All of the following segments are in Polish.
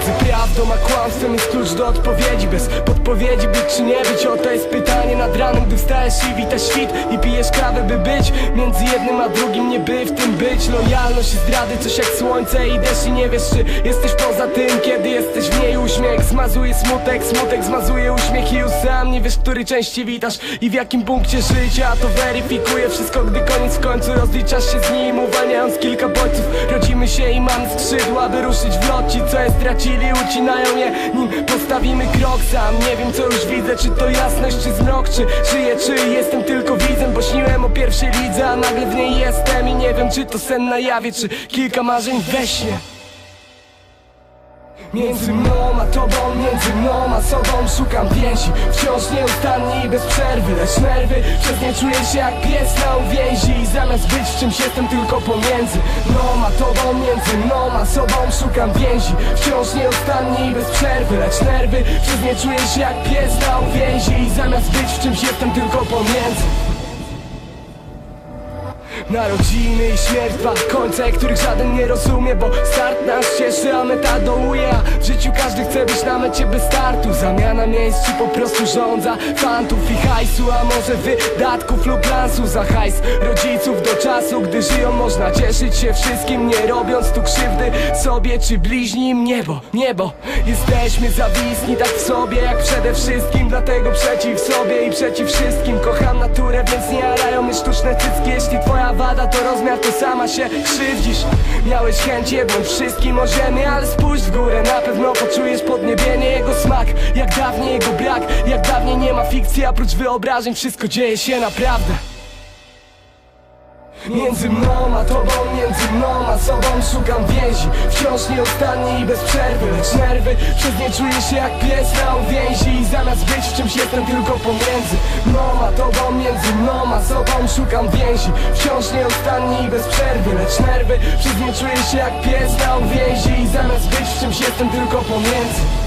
Prawdą a kłamstwem jest klucz do odpowiedzi. Bez podpowiedzi być czy nie być Oto jest pytanie nad ranem, gdy wstajesz i witasz świt I pijesz kawę by być Między jednym a drugim nie by w tym być. Lojalność i zdrady, coś jak słońce i deszcz I nie wiesz czy jesteś poza tym Kiedy jesteś Zmazuje smutek, smutek zmazuje uśmiech I już sam nie wiesz, który części witasz I w jakim punkcie życia. To weryfikuje wszystko Gdy koniec w końcu rozliczasz się z nim. Uwalniając kilka bodźców. Rodzimy się i mamy skrzydła, by ruszyć w lot Ci co je stracili ucinają je Nim postawimy krok sam. Nie wiem co już widzę, czy to jasność, czy zmrok Czy żyję, czy jestem tylko widzem. Bo śniłem o pierwszej lidze, a nagle w niej jestem. I nie wiem czy to sen na jawie, czy kilka marzeń we śnie Między mną a tobą, między mną a sobą Szukam więzi, wciąż nieustannie i bez przerwy Lecz nerwy, przez nie czuję się jak pies na uwięzi. I zamiast być w czymś jestem tylko pomiędzy Mną a tobą, między mną a sobą Szukam więzi, wciąż nieustannie i bez przerwy Lecz nerwy, przez nie czuję się jak pies na uwięzi. I zamiast być w czymś jestem tylko pomiędzy Narodziny i śmierć, dwa końce, których żaden nie rozumie Bo start nas cieszy, a meta dołuje A w życiu każdy chce być na mecie bez startu. Zamiana miejsc, po prostu żądza fantów i hajsu A może wydatków lub lansu za hajs Rodziców do czasu, gdy żyją można cieszyć się wszystkim Nie robiąc tu krzywdy sobie czy bliźnim. Niebo, niebo, jesteśmy zawisni tak w sobie Jak przede wszystkim, dlatego przeciw sobie i przeciw wszystkim. Kocham naturę, więc nie jarają mnie sztuczne cycki. Jeśli twoja wada to rozmiar, to sama się krzywdzisz. Miałeś chęć jednąć wszystkim o ziemię Ale spójrz w górę, na pewno poczujesz podniebienie Jego smak, jak dawniej jego brak Jak dawniej nie ma fikcji, a prócz wyobrażeń Wszystko dzieje się naprawdę Między mną a tobą, między mną a sobą Szukam więzi, wciąż nieustannie i bez przerwy Lecz nerwy, przez nie czuję się jak pies na uwięzi. I zamiast być w czymś jestem tylko pomiędzy Mną a tobą, między mną a sobą Szukam więzi, wciąż nieustannie i bez przerwy Lecz nerwy, przez nie czuję się jak pies na uwięzi. I zamiast być w czymś jestem tylko pomiędzy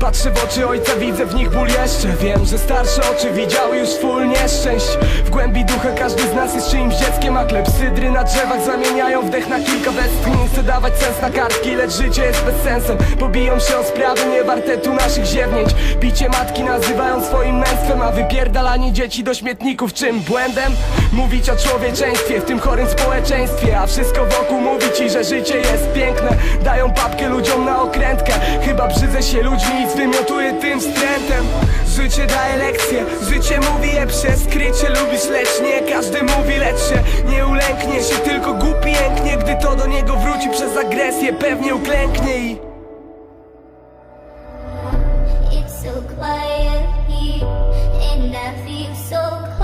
Patrzę w oczy ojca, widzę w nich ból jeszcze. Wiem, że starsze oczy widziały już full nieszczęść. W głębi ducha każdy z nas jest czyimś dzieckiem A klepsydry na drzewach zamieniają wdech na kilka westchnień Nie chcę dawać sens na kartki, lecz życie jest bez sensem Pobiją się o sprawy niewarte tu naszych ziewnięć. Bicie matki nazywają swoim męstwem A wypierdalanie dzieci do śmietników. Czym błędem? Mówić o człowieczeństwie w tym chorym społeczeństwie. A wszystko wokół mówi ci, że życie jest piękne. Dają papkę ludziom na okrętkę. Chyba brzydzę się ludźmi i zwymiotuję tym wstrętem. Życie daje lekcje, życie mówi je przez skrycie. Lubisz lecz nie, każdy mówi lecz się Nie ulęknie. Się, tylko głupi jęknie Gdy to do niego wróci przez agresję. Pewnie uklęknie i It's so quiet here, and I feel so